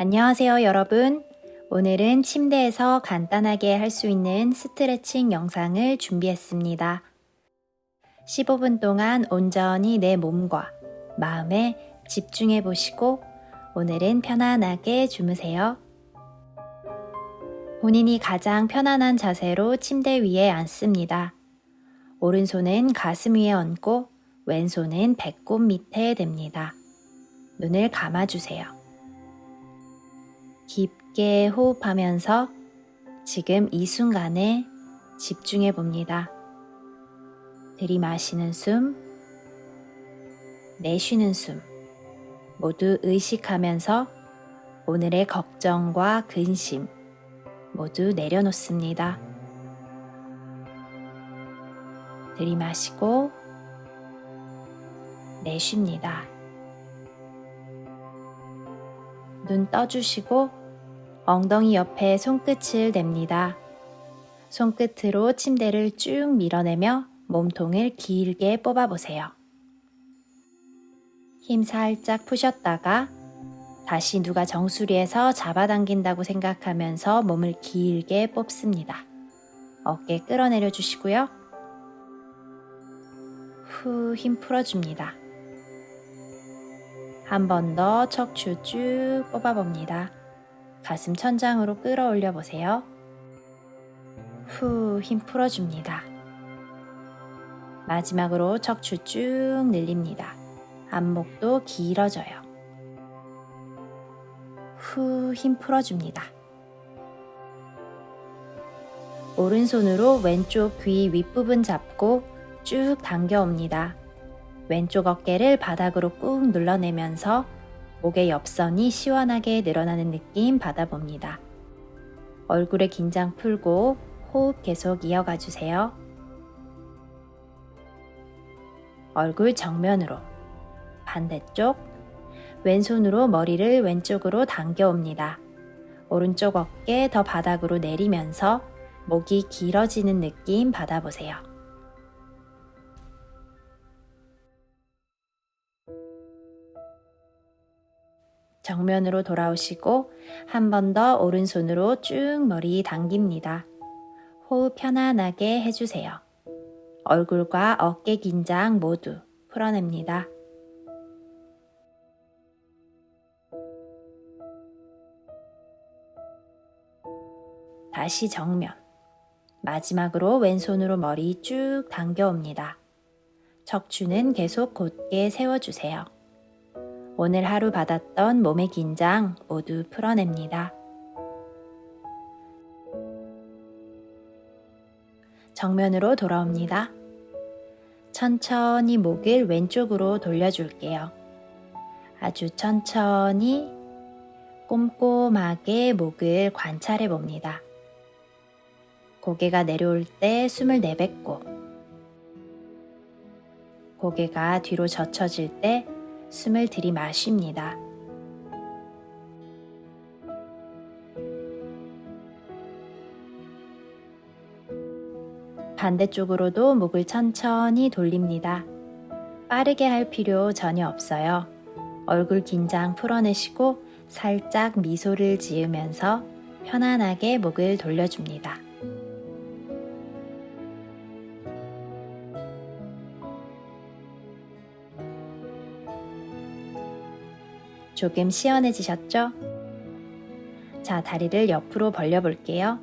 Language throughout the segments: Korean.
안녕하세요, 여러분. 오늘은 침대에서 간단하게 할 수 있는 스트레칭 영상을 준비했습니다. 15분 동안 온전히 내 몸과 마음에 집중해 보시고 오늘은 편안하게 주무세요. 본인이 가장 편안한 자세로 침대 위에 앉습니다. 오른손은 가슴 위에 얹고 왼손은 배꼽 밑에 댑니다. 눈을 감아주세요. 깊게 호흡하면서 지금 이 순간에 집중해 봅니다. 들이마시는 숨, 내쉬는 숨, 모두 의식하면서 오늘의 걱정과 근심 모두 내려놓습니다. 들이마시고 내쉽니다. 눈 떠주시고 엉덩이 옆에 손끝을 댑니다. 손끝으로 침대를 쭉 밀어내며 몸통을 길게 뽑아보세요. 힘 살짝 푸셨다가 다시 누가 정수리에서 잡아당긴다고 생각하면서 몸을 길게 뽑습니다. 어깨 끌어내려 주시고요. 후 힘 풀어줍니다. 한 번 더 척추 쭉 뽑아봅니다. 가슴 천장으로 끌어올려 보세요. 후 힘 풀어줍니다. 마지막으로 척추 쭉 늘립니다. 안목도 길어져요. 후 힘 풀어줍니다. 오른손으로 왼쪽 귀 윗부분 잡고 쭉 당겨옵니다. 왼쪽 어깨를 바닥으로 꾹 눌러내면서 목의 옆선이 시원하게 늘어나는 느낌 받아봅니다. 얼굴의 긴장 풀고 호흡 계속 이어가 주세요. 얼굴 정면으로 반대쪽 왼손으로 머리를 왼쪽으로 당겨옵니다. 오른쪽 어깨 더 바닥으로 내리면서 목이 길어지는 느낌 받아보세요. 정면으로 돌아오시고 한 번 더 오른손으로 쭉 머리 당깁니다. 호흡 편안하게 해주세요. 얼굴과 어깨 긴장 모두 풀어냅니다. 다시 정면. 마지막으로 왼손으로 머리 쭉 당겨옵니다. 척추는 계속 곧게 세워주세요. 오늘 하루 받았던 몸의 긴장 모두 풀어냅니다. 정면으로 돌아옵니다. 천천히 목을 왼쪽으로 돌려줄게요. 아주 천천히 꼼꼼하게 목을 관찰해 봅니다. 고개가 내려올 때 숨을 내뱉고 고개가 뒤로 젖혀질 때 숨을 들이마십니다. 반대쪽으로도 목을 천천히 돌립니다. 빠르게 할 필요 전혀 없어요. 얼굴 긴장 풀어내시고 살짝 미소를 지으면서 편안하게 목을 돌려줍니다. 조금 시원해지셨죠? 자, 다리를 옆으로 벌려볼게요.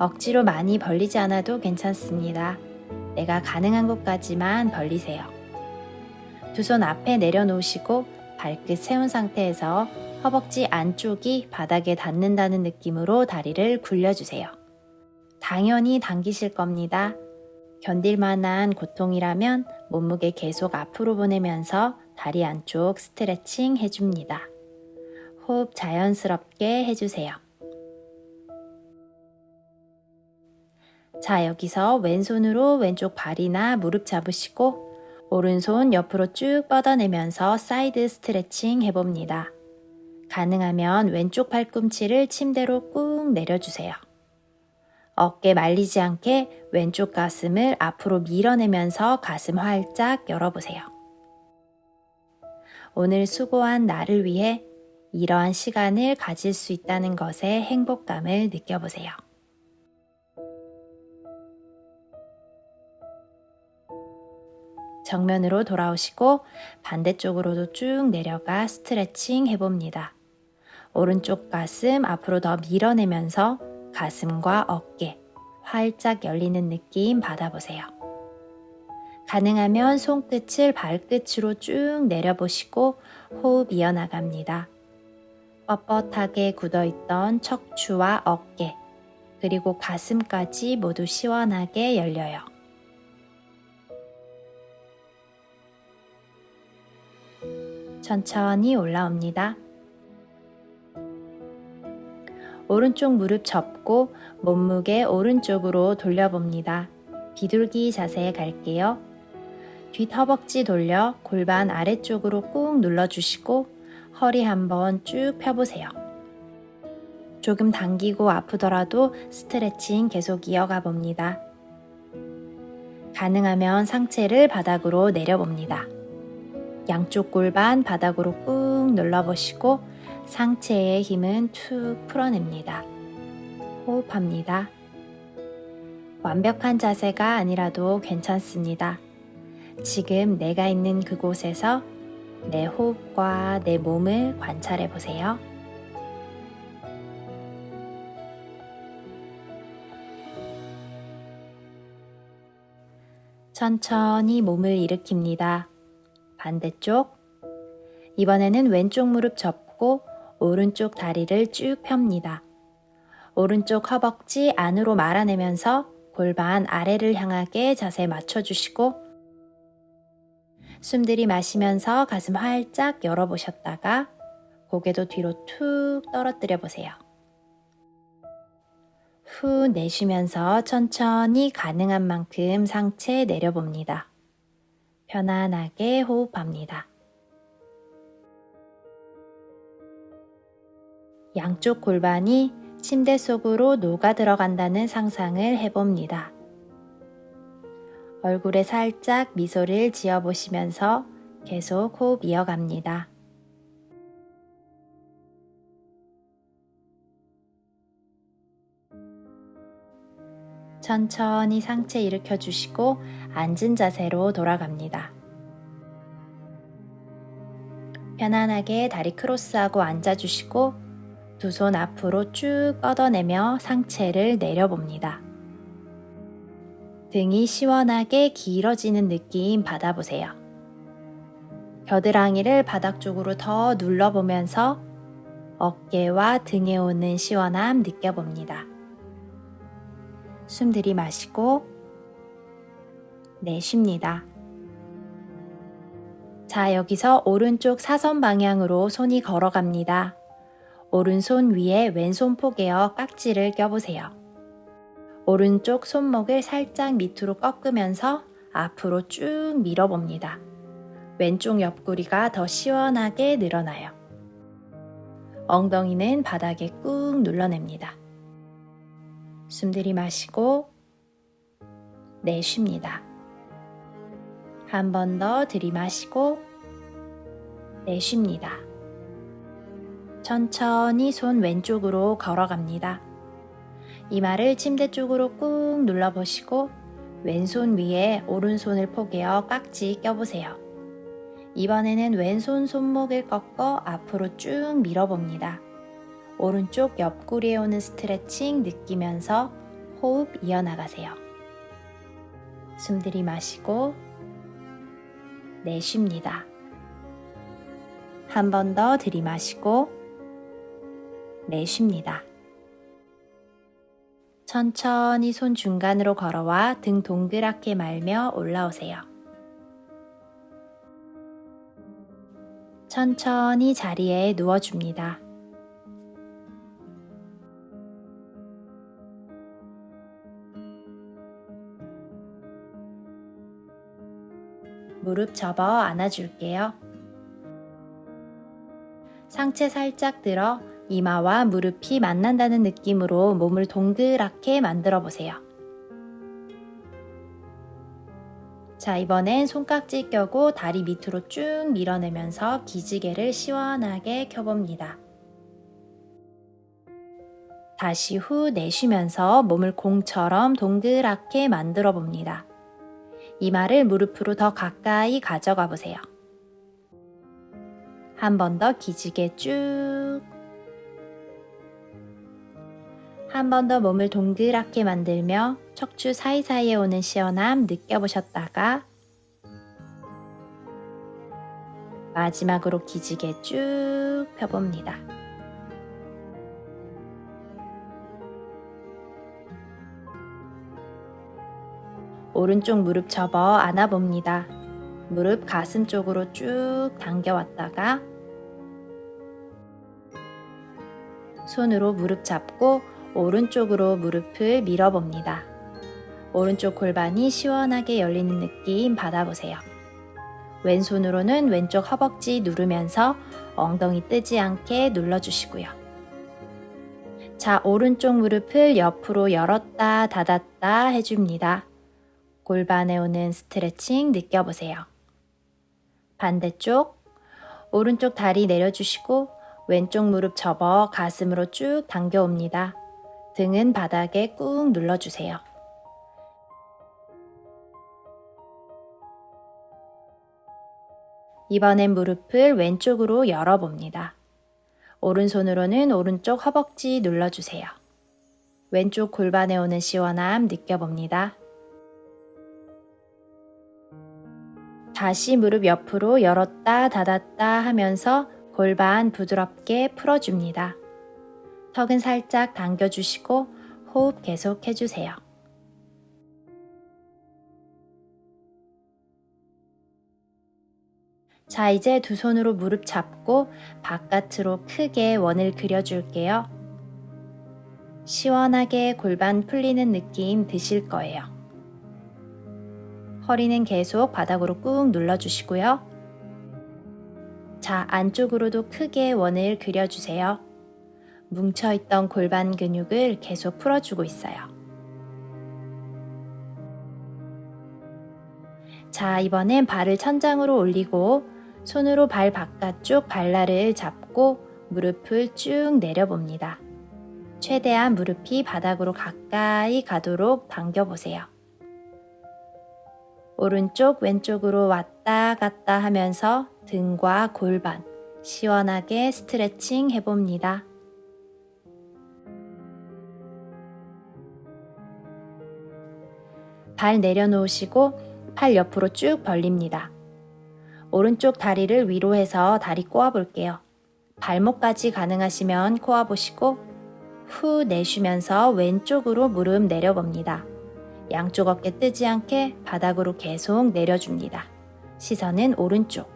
억지로 많이 벌리지 않아도 괜찮습니다. 내가 가능한 곳까지만 벌리세요. 두 손 앞에 내려놓으시고 발끝 세운 상태에서 허벅지 안쪽이 바닥에 닿는다는 느낌으로 다리를 굴려주세요. 당연히 당기실 겁니다. 견딜 만한 고통이라면 몸무게 계속 앞으로 보내면서 다리 안쪽 스트레칭 해줍니다. 호흡 자연스럽게 해주세요. 자, 여기서 왼손으로 왼쪽 발이나 무릎 잡으시고 오른손 옆으로 쭉 뻗어내면서 사이드 스트레칭 해봅니다. 가능하면 왼쪽 팔꿈치를 침대로 꾹 내려주세요. 어깨 말리지 않게 왼쪽 가슴을 앞으로 밀어내면서 가슴 활짝 열어보세요. 오늘 수고한 나를 위해 이러한 시간을 가질 수 있다는 것에 행복감을 느껴보세요. 정면으로 돌아오시고 반대쪽으로도 쭉 내려가 스트레칭 해봅니다. 오른쪽 가슴 앞으로 더 밀어내면서 가슴과 어깨 활짝 열리는 느낌 받아보세요. 가능하면 손끝을 발끝으로 쭉 내려보시고 호흡 이어나갑니다. 뻣뻣하게 굳어있던 척추와 어깨, 그리고 가슴까지 모두 시원하게 열려요. 천천히 올라옵니다. 오른쪽 무릎 접고 몸무게 오른쪽으로 돌려봅니다. 비둘기 자세에 갈게요. 뒷 허벅지 돌려 골반 아래쪽으로 꾹 눌러주시고 허리 한번 쭉 펴보세요. 조금 당기고 아프더라도 스트레칭 계속 이어가 봅니다. 가능하면 상체를 바닥으로 내려봅니다. 양쪽 골반 바닥으로 꾹 눌러보시고 상체의 힘은 툭 풀어냅니다. 호흡합니다. 완벽한 자세가 아니라도 괜찮습니다. 지금 내가 있는 그곳에서 내 호흡과 내 몸을 관찰해 보세요. 천천히 몸을 일으킵니다. 반대쪽. 이번에는 왼쪽 무릎 접고 오른쪽 다리를 쭉 펴니다. 오른쪽 허벅지 안으로 말아내면서 골반 아래를 향하게 자세 맞춰주시고 숨 들이마시면서 가슴 활짝 열어보셨다가 고개도 뒤로 툭 떨어뜨려 보세요. 후 내쉬면서 천천히 가능한 만큼 상체 내려봅니다. 편안하게 호흡합니다. 양쪽 골반이 침대 속으로 녹아 들어간다는 상상을 해봅니다. 얼굴에 살짝 미소를 지어 보시면서 계속 호흡 이어갑니다. 천천히 상체 일으켜 주시고 앉은 자세로 돌아갑니다. 편안하게 다리 크로스하고 앉아 주시고 두 손 앞으로 쭉 뻗어내며 상체를 내려봅니다. 등이 시원하게 길어지는 느낌 받아보세요. 겨드랑이를 바닥 쪽으로 더 눌러보면서 어깨와 등에 오는 시원함 느껴봅니다. 숨 들이마시고 내쉽니다. 자, 여기서 오른쪽 사선 방향으로 손이 걸어갑니다. 오른손 위에 왼손 포개어 깍지를 껴보세요. 오른쪽 손목을 살짝 밑으로 꺾으면서 앞으로 쭉 밀어봅니다. 왼쪽 옆구리가 더 시원하게 늘어나요. 엉덩이는 바닥에 꾹 눌러냅니다. 숨 들이마시고 내쉽니다. 한 번 더 들이마시고 내쉽니다. 천천히 손 왼쪽으로 걸어갑니다. 이마를 침대 쪽으로 꾹 눌러보시고 왼손 위에 오른손을 포개어 깍지 껴보세요. 이번에는 왼손 손목을 꺾어 앞으로 쭉 밀어봅니다. 오른쪽 옆구리에 오는 스트레칭 느끼면서 호흡 이어나가세요. 숨 들이마시고 내쉽니다. 한 번 더 들이마시고 내쉽니다. 천천히 손 중간으로 걸어와 등 동그랗게 말며 올라오세요. 천천히 자리에 누워줍니다. 무릎 접어 안아줄게요. 상체 살짝 들어 이마와 무릎이 만난다는 느낌으로 몸을 동그랗게 만들어 보세요. 자, 이번엔 손깍지 껴고 다리 밑으로 쭉 밀어내면서 기지개를 시원하게 켜봅니다. 다시 후 내쉬면서 몸을 공처럼 동그랗게 만들어 봅니다. 이마를 무릎으로 더 가까이 가져가 보세요. 한 번 더 기지개 쭉. 한 번 더 몸을 동그랗게 만들며 척추 사이사이에 오는 시원함 느껴보셨다가 마지막으로 기지개 쭉 펴봅니다. 오른쪽 무릎 접어 안아봅니다. 무릎 가슴 쪽으로 쭉 당겨왔다가 손으로 무릎 잡고 오른쪽으로 무릎을 밀어봅니다. 오른쪽 골반이 시원하게 열리는 느낌 받아보세요. 왼손으로는 왼쪽 허벅지 누르면서 엉덩이 뜨지 않게 눌러주시고요. 자, 오른쪽 무릎을 옆으로 열었다 닫았다 해줍니다. 골반에 오는 스트레칭 느껴보세요. 반대쪽, 오른쪽 다리 내려주시고 왼쪽 무릎 접어 가슴으로 쭉 당겨옵니다. 등은 바닥에 꾹 눌러주세요. 이번엔 무릎을 왼쪽으로 열어봅니다. 오른손으로는 오른쪽 허벅지 눌러주세요. 왼쪽 골반에 오는 시원함 느껴봅니다. 다시 무릎 옆으로 열었다 닫았다 하면서 골반 부드럽게 풀어줍니다. 턱은 살짝 당겨주시고 호흡 계속 해주세요. 자, 이제 두 손으로 무릎 잡고 바깥으로 크게 원을 그려줄게요. 시원하게 골반 풀리는 느낌 드실 거예요. 허리는 계속 바닥으로 꾹 눌러주시고요. 자, 안쪽으로도 크게 원을 그려주세요. 뭉쳐있던 골반 근육을 계속 풀어주고 있어요. 자, 이번엔 발을 천장으로 올리고 손으로 발 바깥쪽 발날을 잡고 무릎을 쭉 내려봅니다. 최대한 무릎이 바닥으로 가까이 가도록 당겨보세요. 오른쪽 왼쪽으로 왔다 갔다 하면서 등과 골반 시원하게 스트레칭 해봅니다. 발 내려놓으시고 팔 옆으로 쭉 벌립니다. 오른쪽 다리를 위로 해서 다리 꼬아 볼게요. 발목까지 가능하시면 꼬아보시고 후 내쉬면서 왼쪽으로 무릎 내려봅니다. 양쪽 어깨 뜨지 않게 바닥으로 계속 내려줍니다. 시선은 오른쪽.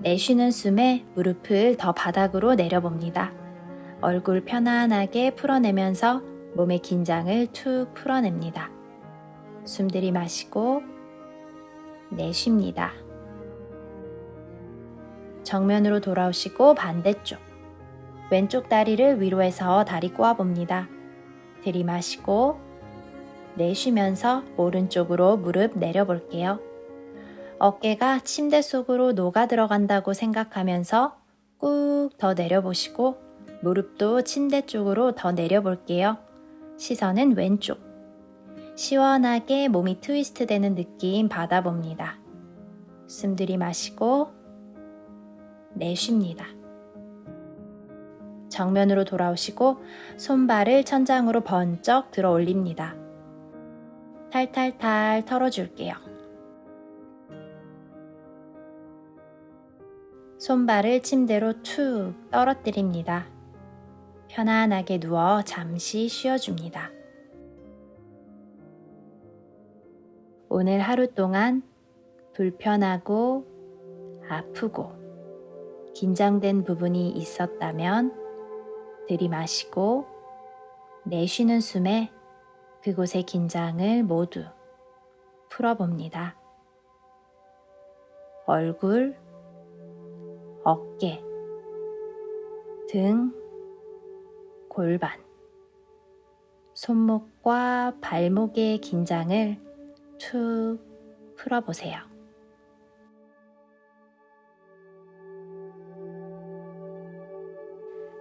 내쉬는 숨에 무릎을 더 바닥으로 내려봅니다. 얼굴 편안하게 풀어내면서 몸의 긴장을 툭 풀어냅니다. 숨 들이마시고 내쉽니다. 정면으로 돌아오시고 반대쪽. 왼쪽 다리를 위로 해서 다리 꼬아 봅니다. 들이마시고 내쉬면서 오른쪽으로 무릎 내려 볼게요. 어깨가 침대 속으로 녹아 들어간다고 생각하면서 꾹 더 내려보시고 무릎도 침대 쪽으로 더 내려볼게요. 시선은 왼쪽. 시원하게 몸이 트위스트 되는 느낌 받아봅니다. 숨 들이마시고 내쉽니다. 정면으로 돌아오시고 손발을 천장으로 번쩍 들어 올립니다. 탈탈탈 털어줄게요. 손발을 침대로 툭 떨어뜨립니다. 편안하게 누워 잠시 쉬어줍니다. 오늘 하루 동안 불편하고 아프고 긴장된 부분이 있었다면 들이마시고 내쉬는 숨에 그곳의 긴장을 모두 풀어봅니다. 얼굴, 어깨, 등, 골반, 손목과 발목의 긴장을 툭 풀어보세요.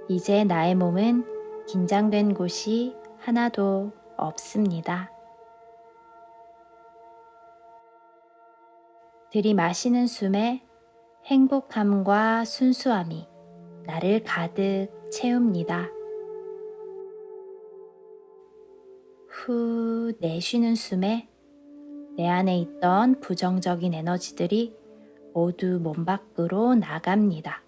이제 나의 몸은 긴장된 곳이 하나도 없습니다. 들이마시는 숨에 행복함과 순수함이 나를 가득 채웁니다. 후 내쉬는 숨에 내 안에 있던 부정적인 에너지들이 모두 몸 밖으로 나갑니다.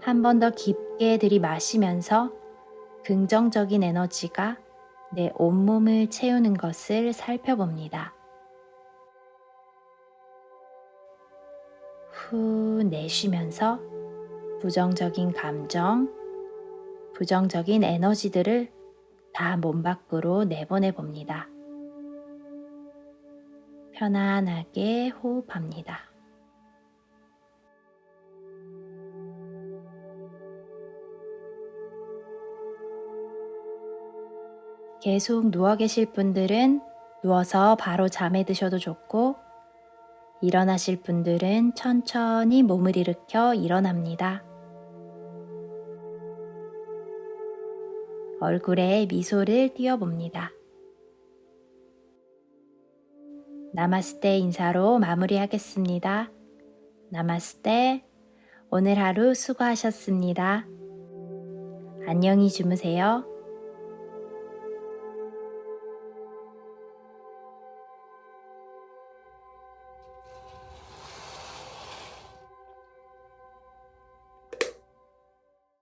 한 번 더 깊게 들이마시면서 긍정적인 에너지가 내 온몸을 채우는 것을 살펴봅니다. 후 내쉬면서 부정적인 감정, 부정적인 에너지들을 다 몸 밖으로 내보내 봅니다. 편안하게 호흡합니다. 계속 누워 계실 분들은 누워서 바로 잠에 드셔도 좋고, 일어나실 분들은 천천히 몸을 일으켜 일어납니다. 얼굴에 미소를 띄워봅니다. 나마스테 인사로 마무리하겠습니다. 나마스테. 오늘 하루 수고하셨습니다. 안녕히 주무세요.